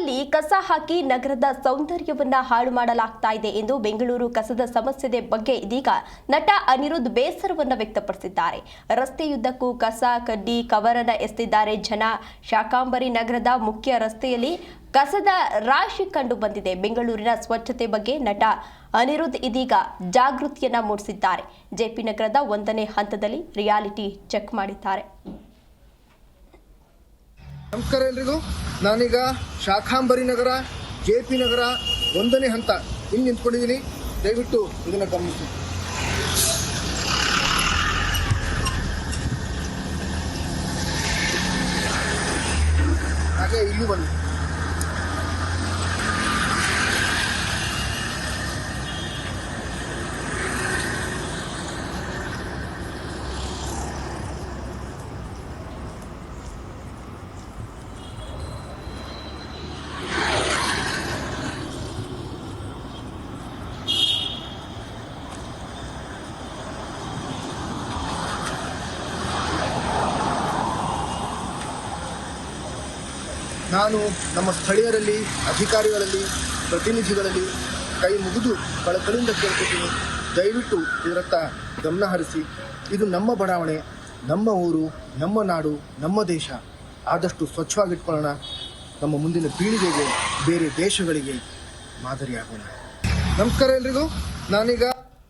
Road ರೋಡಲ್ಲಿ ಕಸ ಹಾಕಿ ನಗರದ ಸೌಂದರ್ಯವನ್ನ ಹಾಳು ಮಾಡಲಾಗ್ತಾ ಇದೆ ಎಂದು ಬೆಂಗಳೂರು ಕಸದ ಸಮಸ್ಯೆ ಬಗ್ಗೆ ಇದೀಗ ನಟ ಅನಿರುದ್ಧ ಬೇಸರವನ್ನ ವ್ಯಕ್ತಪಡಿಸಿದ್ದಾರೆ. ರಸ್ತೆಯುದ್ದಕ್ಕೂ ಕಸ, ಕಡ್ಡಿ ಕವರನ ಎಸ್ತಿದ್ದಾರೆ ಜನ. ಶಾಕಾಂಬರಿ ನಗರದ ಮುಖ್ಯ ರಸ್ತೆಯಲ್ಲಿ ಕಸದ ರಾಶಿ ಕಂಡು ಬಂದಿದೆ. ಬೆಂಗಳೂರಿನ ಸ್ವಚ್ಛತೆ ಬಗ್ಗೆ ನಟ ಅನಿರುದ್ಧ ಇದೀಗ ಜಾಗೃತಿಯನ್ನ ಮೂಡಿಸಿದ್ದಾರೆ. ಜೆಪಿ ನಗರದ ಒಂದನೇ ಹಂತದಲ್ಲಿ ರಿಯಾಲಿಟಿ ಚೆಕ್ ಮಾಡಿದ್ದಾರೆ. ನಮಸ್ಕಾರ ಎಲ್ರಿಗೂ. ನಾನೀಗ ಶಾಖಾಂಬರಿ ನಗರ, ಜೆ ಪಿ ನಗರ ಒಂದನೇ ಹಂತ ಇಲ್ಲಿ ನಿಂತ್ಕೊಂಡಿದ್ದೀನಿ. ದಯವಿಟ್ಟು ಇದನ್ನು ಗಮನಿಸಿ. ಹಾಗೆ ಇಲ್ಲಿ ಬನ್ನಿ. ನಾನು ನಮ್ಮ ಸ್ಥಳೀಯರಲ್ಲಿ, ಅಧಿಕಾರಿಗಳಲ್ಲಿ, ಪ್ರತಿನಿಧಿಗಳಲ್ಲಿ ಕೈ ಮುಗಿದು ಕಳಕಳಿಯಿಂದ ಕೇಳ್ಕೊತೀನಿ. ದಯವಿಟ್ಟು ಇದರತ್ತ ಗಮನ ಹರಿಸಿ. ಇದು ನಮ್ಮ ಬಡಾವಣೆ, ನಮ್ಮ ಊರು, ನಮ್ಮ ನಾಡು, ನಮ್ಮ ದೇಶ. ಆದಷ್ಟು ಸ್ವಚ್ಛವಾಗಿಟ್ಕೊಳ್ಳೋಣ. ನಮ್ಮ ಮುಂದಿನ ಪೀಳಿಗೆಗೆ, ಬೇರೆ ದೇಶಗಳಿಗೆ ಮಾದರಿಯಾಗೋಣ. ನಮಸ್ಕಾರ ಎಲ್ರಿಗೂ. ನಾನೀಗ